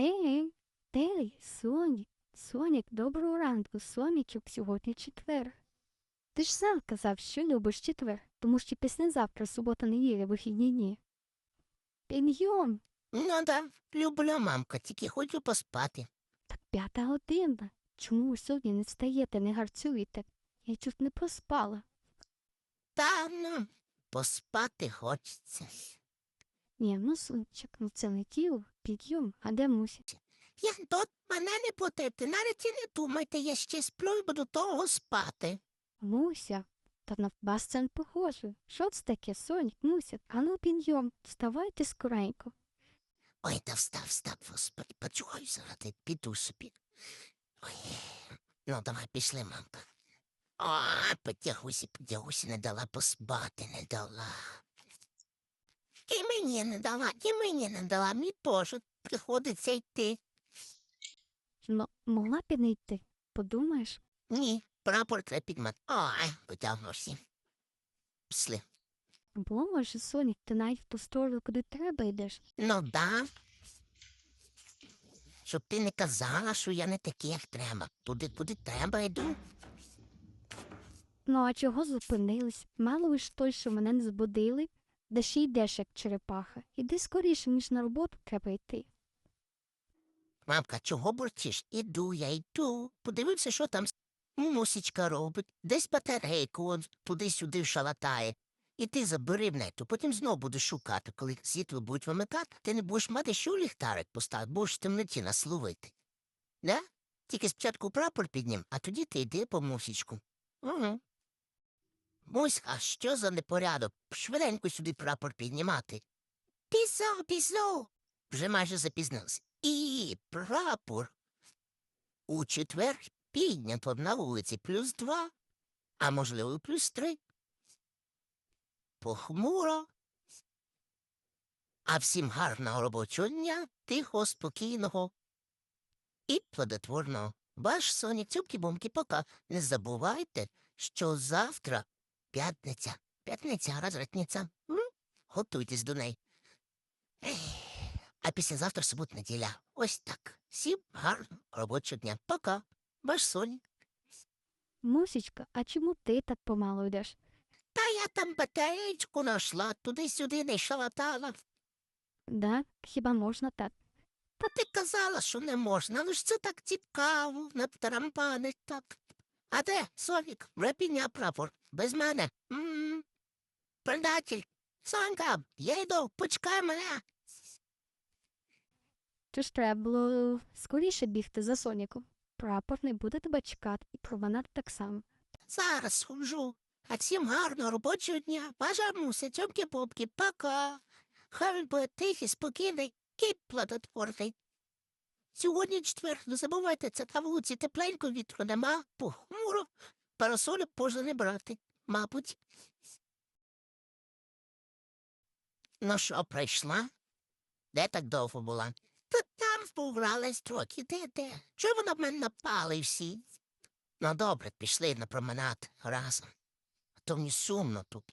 Ей, ей, Сонік, Сонік, доброго ранку, Сонічок, сьогодні четвер. Ти ж сам казав, що любиш четвер, тому що післязавтра субота неділя вихідні дні. Підйом, Ну да, люблю, мамка, тільки хочу поспати. так п'ята година. Чому ви сьогодні не встаєте, не гарцюєте? Я чуть не проспала. Та ну, поспати хочеться. Ні, ну сонечок, ну це не тіло, підйом, а де мусить? Я тут мене не путайте, навіть і не думайте, я ще сплю і буду того спати. Муся, та на вас це не похоже. Що це таке, Сонік, Муся? Ану підйом, вставайте скоренько. Ой, та встав, встав, господи, почухаю зараз, я піду собі. Ой, ну давай пішли, мамка. О, потягуся, потягуся, не дала поспати, не дала. І мені не дала, і мені не дала, мій пошук приходиться йти. Ну, могла б і не йти. Подумаєш? Ні, прапор треба підмати. Ой, потягнувся. Пішли. Бо може, Сонік, ти навіть в ту сторону, куди треба йдеш. Ну да. Щоб ти не казала, що я не такий, як треба. Туди, куди треба йду. Ну, а чого зупинились? Мало ви ж той, що мене не збудили, де ще йдеш, як черепаха. Іди скоріше, ніж на роботу треба йти. Мамка, чого бурчиш? Іду, я йду. Подивився, що там мусічка робить. Десь батарейку он туди-сюди шалатає. І ти забери в нету, потім знов будеш шукати, коли світло будуть вимикати, ти не будеш мати що ліхтарик поставити, будеш в темноті нас. Да? Тільки спочатку прапор піднім, а тоді ти йди по мусічку. Угу. Мусь, а що за непорядок? Швиденько сюди прапор піднімати. Пізно, пізно. Вже майже запізнився. І прапор. У четвер піднято на вулиці плюс два, а можливо, плюс три. Похмуро. А всім гарного робочого дня, тихого, спокійного і плодотворного. Ваш Сонік цюбки-бумки пока. Не забувайте, що завтра п'ятниця. П'ятниця, розратниця. Готуйтесь до неї. А післязавтра субота неділя. Ось так. Всім гарного робочого дня. Пока. Ваш Сонік. Мусічка, а чому ти так помало йдеш? Та я там батареєчку нашла, туди-сюди не шалатала. Да, хіба можна так? Та ти казала, що не можна, ну ж це так цікаво, натарампанить так. А де, Сонік, вже підняв прапор, без мене. м Предатель, Сонька, я йду, почекай мене. Чи ж треба було скоріше бігти за Соніком? Прапор не буде тебе чекати, і прованати так само. Зараз схожу. А всім гарного робочого дня. Ваша муся, цьомки попки пока. Хай він буде тихий, спокійний і плодотворний. Сьогодні четвер, не забувайте, це на вулиці тепленько, вітру нема, похмуро, парасолю можна не брати, мабуть. Ну що, прийшла? Де так довго була? Та там погралась трохи, де де? Чого вона в мене напали всі? Ну, добре, пішли на променад разом. А то мені сумно тут.